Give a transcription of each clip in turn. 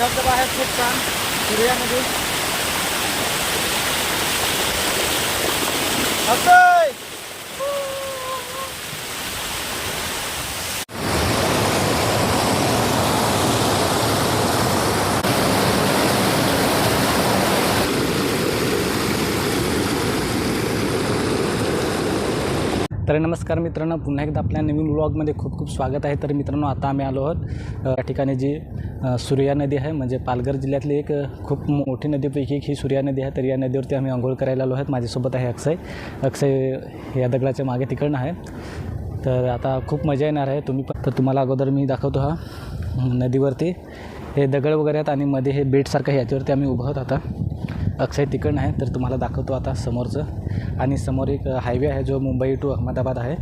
धबधबा आहे खूप छान. सूर्यामध्ये. अक्षय तर नमस्कार मित्रांनो. पुन्हा एकदा आपल्या नवीन व्लॉगमध्ये खूप खूप स्वागत आहे. तर मित्रांनो आता आम्ही आलो आहोत या ठिकाणी जी सूर्या नदी आहे म्हणजे पालघर जिल्ह्यातली एक खूप मोठी नदीपैकी एक ही सूर्या नदी आहे. तर या नदीवरती आम्ही आंघोळ करायला आलो आहोत. माझ्यासोबत आहे अक्षय. अक्षय या दगडाच्या मागे तिकडनं आहे. तर आता खूप मजा येणार आहे. तुम्ही पण तर तुम्हाला अगोदर मी दाखवतो हा नदीवरती. हे दगड वगैरे आहेत आणि मध्ये हे बेटसारखं याच्यावरती आम्ही उभं आहोत आता. अक्षय तिकडनं आहे तर तुम्हाला दाखवतो आता समोरचं. आणि समोर एक हायवे आहे जो मुंबई टू अहमदाबाद आहे.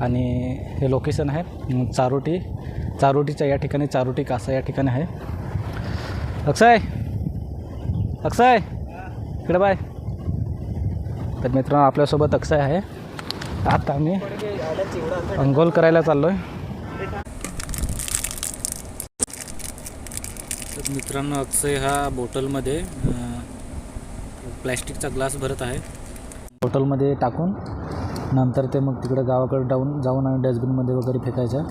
आणि हे लोकेशन आहे चारोटी. चारोटीच्या या ठिकाणी चारोटी कासा या ठिकाणी आहे. अक्षय! अक्षय! इकडे बाय. तर मित्रांनो आपल्यासोबत अक्षय आहे. आता आम्ही अंघोल करायला चाललो आहे तर मित्रांनो अक्षय हा बॉटलमध्ये प्लॅस्टिकचा ग्लास भरत आहे. बॉटलमध्ये टाकून नंतर ते मग तिकडे गावाकडे जाऊन जाऊन आणि डस्टबिनमध्ये वगैरे फेकायचं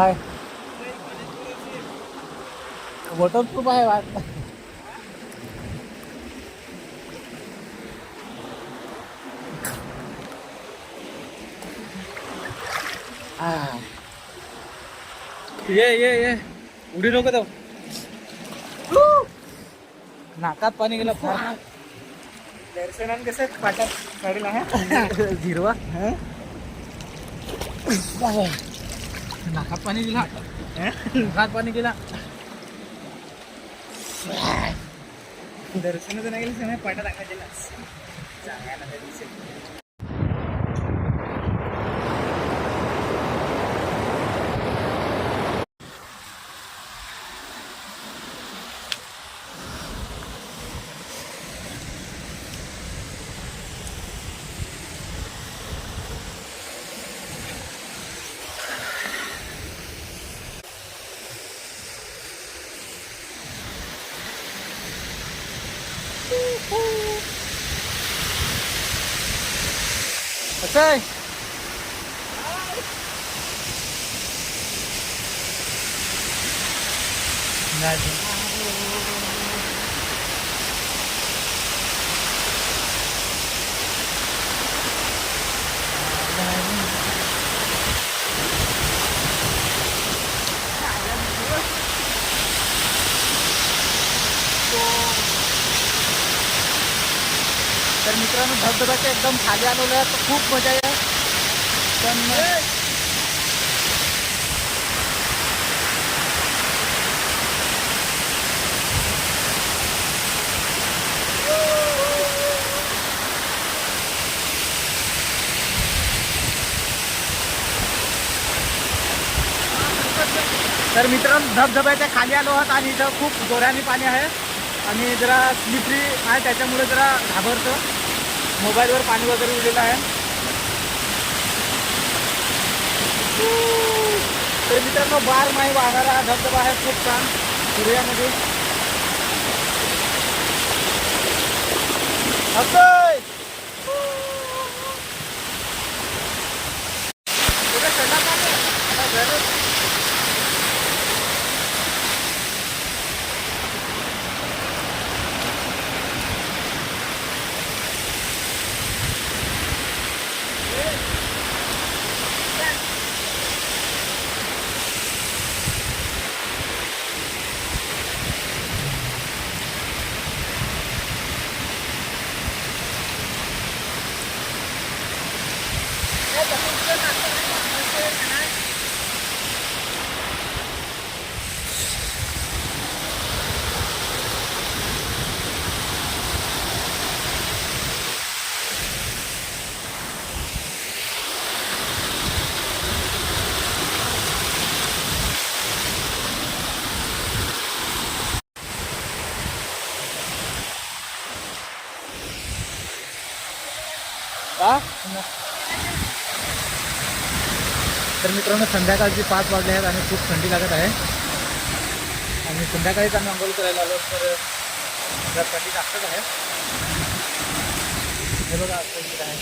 काय? वॉटरप्रूफ आहे वाट. ये ये ये. उडी नको जाऊ. नाकात पाणी गेलं. फार दर्शनान कसं पाटात काढील हिरवा नाकात पाणी गेला नाकात पाणी गेला दर्शनाचं नाही गेलं पाटा टाकायला अक्षय तर मित्रांनो धबधब्याच्या एकदम खाली आलेलं आहे. तर खूप मजा आहे पण तर मित्रांनो धबधब्याच्या खाली आलो आहोत आणि इथं खूप जोऱ्याने पाणी आहे. आणि जरा स्लिपरी आहे त्याच्यामुळे जरा घाबरतं. मोबाईलवर पाणी वगैरे दिलेलं आहे. तर मित्रांनो बार माही वाहणारा हा धबधबा आहे खूप छान. सूर्यामध्ये असं मित्रांनो संध्याकाळची पाच वाजले आहेत आणि खूप थंडी लागत आहे. आणि संध्याकाळीच आम्ही अंघोळ करायला आलो तर थंडी जास्तच आहे. हे बघा आहे.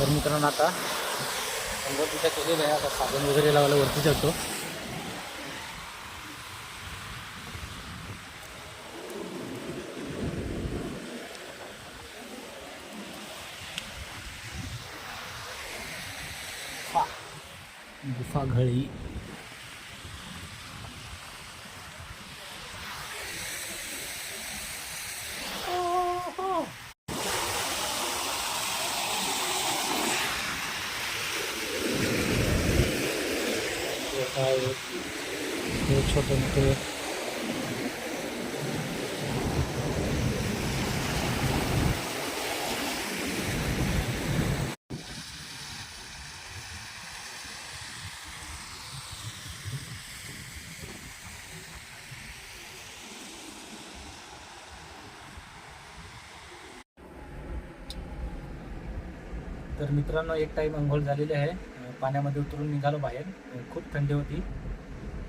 तर मित्रांनो आता अंघोळ तिथं केलेलं आहे. आता साबण वगैरे लावायला वरती चढतो गुफा घळी काय हे छोटे मोठे तर मित्रांनो एक टाईम अंघोळ झालेली आहे. पाण्यामध्ये उतरून निघालो बाहेर. खूप थंडी होती.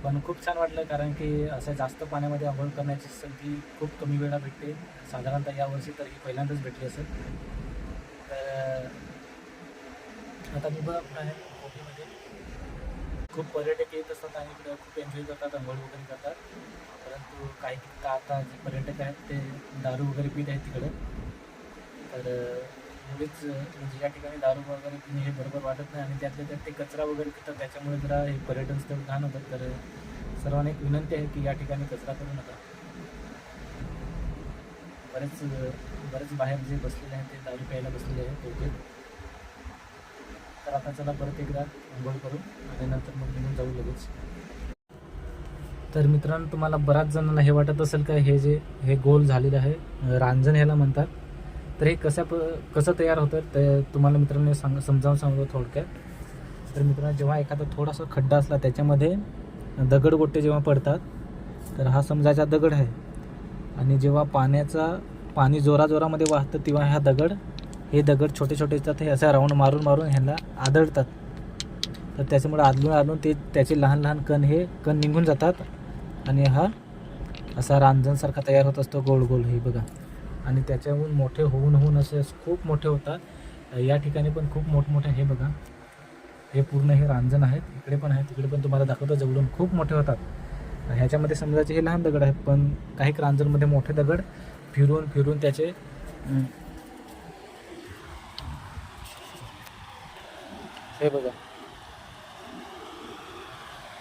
पण खूप छान वाटलं कारण की असं जास्त पाण्यामध्ये आंघोळ करण्याची संधी खूप कमी वेळा भेटते. साधारणतः यावर्षी तर ही पहिल्यांदाच भेटली असेल. तर आता मी बघ आहे कोकणीमध्ये खूप पर्यटक येत असतात आणि इकडे खूप एन्जॉय करतात आंघोळ वगैरे करतात. परंतु काही आता जे पर्यटक आहेत ते दारू वगैरे पीत आहेत तिकडे. तर मुळेच म्हणजे या ठिकाणी दारू वगैरे पिणे हे बरोबर वाटत नाही आणि त्यातल्या त्यात ते कचरा वगैरे पितात त्याच्यामुळे जरा हे पर्यटन स्थळ घाण होतात. तर सर्वांना एक विनंती आहे की या ठिकाणी कचरा करू नका. बरेच बरेच बाहेर जे बसलेले आहेत ते दारू प्यायला बसलेले आहेत ओके तर आता चला परत एकदा आंघोळ करू आणि नंतर मग निघून जाऊ लगेच. तर मित्रांनो तुम्हाला बऱ्याच जणांना हे वाटत असेल का हे जे हे गोल झालेलं आहे रांजण ह्याला म्हणतात. तर हे कसं प कसं तयार होतं ते तुम्हाला मित्रांनो सांग समजावून सांगतो थोडक्यात. तर मित्रांनो जेव्हा एखादा थोडासा खड्डा असला त्याच्यामध्ये दगड गोटे जेव्हा पडतात तर हा समजायचा दगड आहे. आणि जेव्हा पाण्याचा पाणी जोराजोरामध्ये वाहतं तेव्हा हा दगड हे दगड छोटे छोटे असतात हे असा राऊंड मारून मारून ह्याला आदळतात. तर त्याच्यामुळे आदलून आदलून ते त्याचे लहान लहान कण हे कण निघून जातात. आणि हा असा रांजणसारखा तयार होत असतो गोल गोल हे बघा. आणि त्याच्याहून मोठे होऊन होऊन असे खूप मोठे होतात. या ठिकाणी पण खूप मोठमोठे हे बघा. हे पूर्ण हे रांजण आहेत. इकडे पण आहेत तिकडे पण तुम्हाला दाखवतो. जवळून खूप मोठे होतात. ह्याच्यामध्ये समजायचे हे लहान दगड आहेत पण काही रांजणमध्ये मोठे दगड फिरून फिरून त्याचे हे बघा.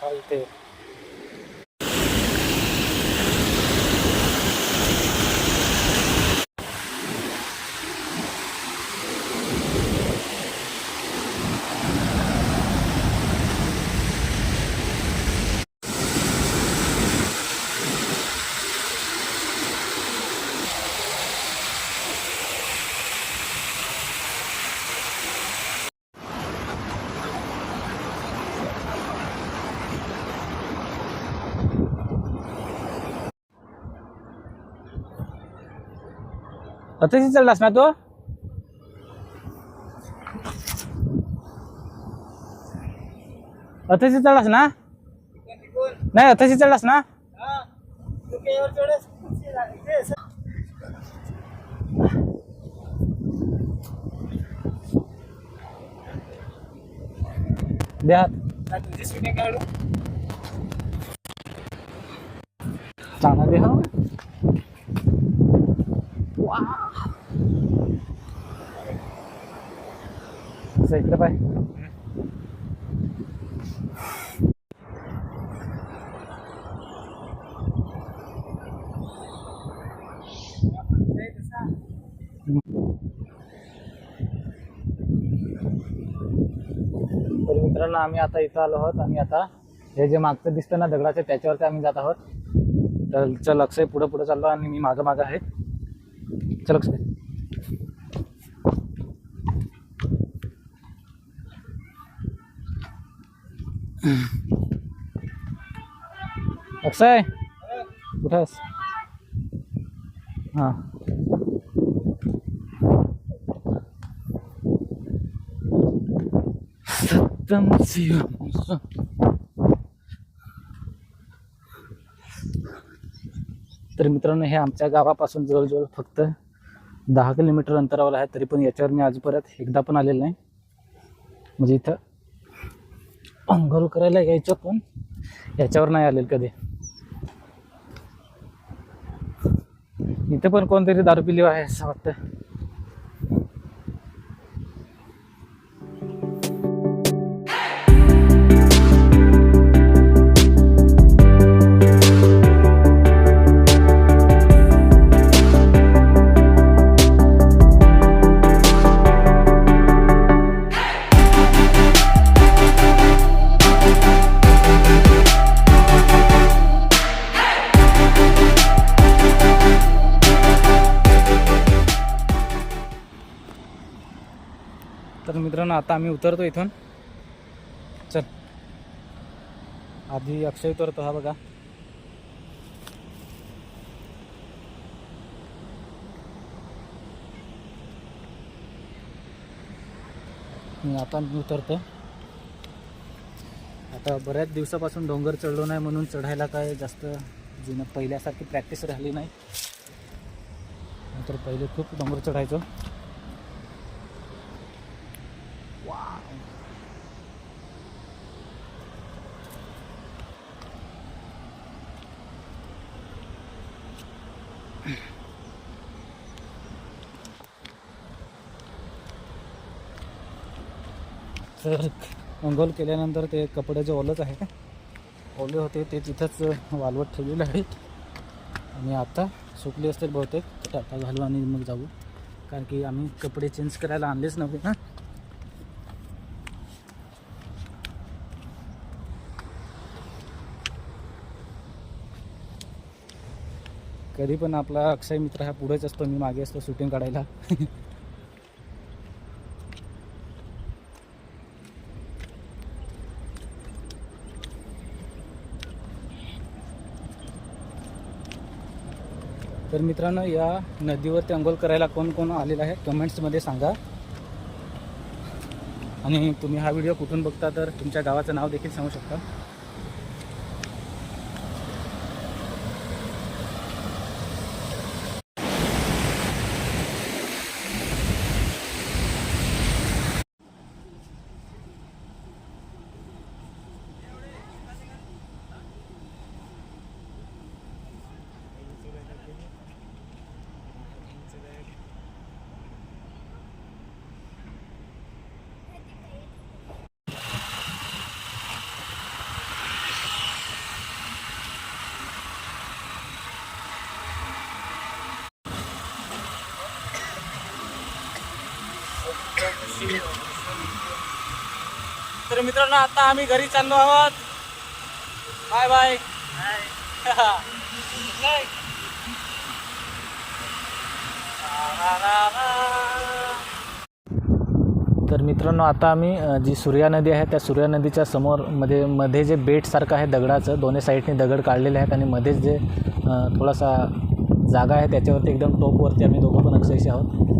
हा इथे. अथेशी चढलास ना तो? अथेशी चढलास ना नाही अथेशी चढलास ना दे चांगला देहा असं इकडे पाय. तर मित्रांनो आम्ही आता इथं आलो आहोत. आम्ही आता हे जे मागचं दिसतं ना दगडाचे त्याच्यावरती आम्ही जात आहोत. तर लक्ष पुढं पुढं चाललो आणि मी मागं मागं आहे. चल अक्षय अक्षय कुठं हां। सत्यम तर मित्रांनो हे आमच्या गावापासून जवळजवळ फक्त दहा किलोमीटर अंतरावर आहे तरी पण याच्यावर मी आजपर्यंत एकदा पण आलेलं नाही. म्हणजे इथं अंघोळ करायला यायचं पण याच्यावर नाही आलेलं कधी. इथं पण कोणतरी दारू पिली आहे असं वाटतं. मित्रांनो आता आम्ही उतरतो इथून. चल. आधी अक्षय उतरतो हा बघा. मी आता मी उतरतो. आता बऱ्याच दिवसापासून डोंगर चढलो नाही म्हणून चढायला काय जास्त जुनं पहिल्यासारखी प्रॅक्टिस राहिली नाही. नंतर पहिले खूप डोंगर चढायचो. तर अंघोल केल्यानंतर ते कपडे जे ओलच आहे ओले होते ते तिथंच वालवत ठेवलेले आहेत. आणि आता सुकले असतील बहुतेक तर टाटा घालू आणि मग जाऊ. कारण की आम्ही कपडे चेंज करायला आणलेच नव्हते ना. कधी पण आपला अक्षय मित्र हा पुढेच असतो मी मागे असतो शूटिंग काढायला. तर मित्रांनो या नदीवरती अंघोळ करायला कोण कोण आलेलं आहे? कमेंट्समध्ये सांगा. आणि तुम्ही हा व्हिडिओ कुठून बघता तर तुमच्या गावाचं नाव देखील सांगू शकता. तर मित्रांनो आता आम्ही घरी चाललो आहोत. Bye bye. तर मित्रांनो आता आम्ही जी सूर्या नदी आहे त्या सूर्या नदीच्या समोर मध्ये मध्ये जे बेटसारखं आहे दगडाचं दोन्ही साईडने दगड काढलेले आहेत आणि मध्येच जे थोडासा जागा आहे त्याच्यावरती एकदम टोपवरती आम्ही दोघं पण अक्षयशी आहोत.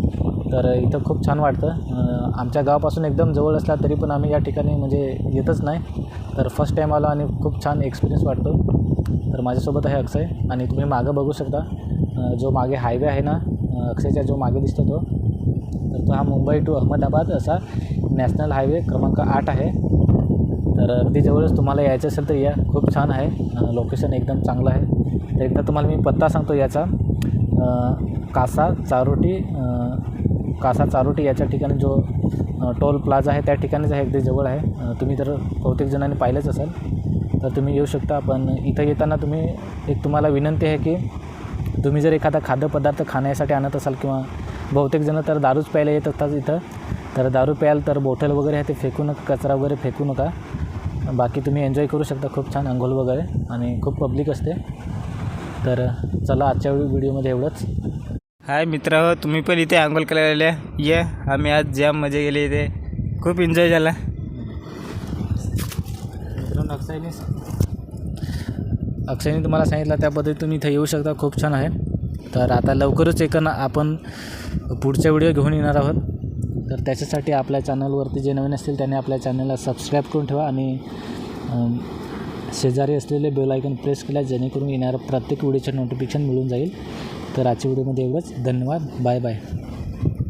तर इथं खूप छान वाटतं. आमच्या गावापासून एकदम जवळ असला तरी पण आम्ही या ठिकाणी म्हणजे येतच नाही. तर फर्स्ट टाईम आलो आणि खूप छान एक्सपिरियन्स वाटतो. तर माझ्यासोबत आहे अक्षय आणि तुम्ही मागं बघू शकता. जो मागे हायवे आहे ना अक्षयच्या जो मागे दिसतो तो तर तो हा मुंबई टू अहमदाबाद असा नॅशनल हायवे क्रमांक आठ आहे. तर अगदी जवळच तुम्हाला यायचं असेल तर या. खूप छान आहे. लोकेशन एकदम चांगलं आहे. तर एकदा तुम्हाला मी पत्ता सांगतो याचा. कासा चारोटी कासा चारोटी याच्या ठिकाणी जो टोल प्लाझा आहे त्या ठिकाणीच आहे अगदी जवळ आहे. तुम्ही तर बहुतेक जणांनी पाहिलंच असाल तर तुम्ही येऊ शकता. पण इथं येताना तुम्ही एक तुम्हाला विनंती आहे की तुम्ही जर एखादा खाद्यपदार्थ खाण्यासाठी आणत असाल किंवा बहुतेक जणं तर दारूच प्यायला येत असतात इथं. तर दारू प्याल तर बॉटल वगैरे आहे ते फेकू नका कचरा वगैरे फेकू नका. बाकी तुम्ही एन्जॉय करू शकता खूप छान अंघोल वगैरे आणि खूप पब्लिक असते. तर चला आजच्या व्हिडिओमध्ये एवढंच. हाय मित्र तुम्ही पण इथे आंघोळ करायला ये. आम्ही आज जाम मजा केली इथे. खूप एन्जॉय झाला. मित्रांनो अक्षयने अक्षयने तुम्हाला सांगितलं त्या तुम्ही इथे येऊ शकता. खूप छान आहे. तर आता लवकरच एक ना आपण पुढच्या व्हिडिओ घेऊन येणार आहोत. तर त्याच्यासाठी आपल्या चॅनलवरती जे नवीन असतील त्यांनी आपल्या चॅनलला सबस्क्राईब करून ठेवा आणि शेजारी असलेले बेल आयकन प्रेस केल्या जेणेकरून येणाऱ्या प्रत्येक व्हिडिओचे नोटिफिकेशन मिळून जाईल. तर आजच्या व्हिडिओमध्ये एवढंच. धन्यवाद. Bye bye.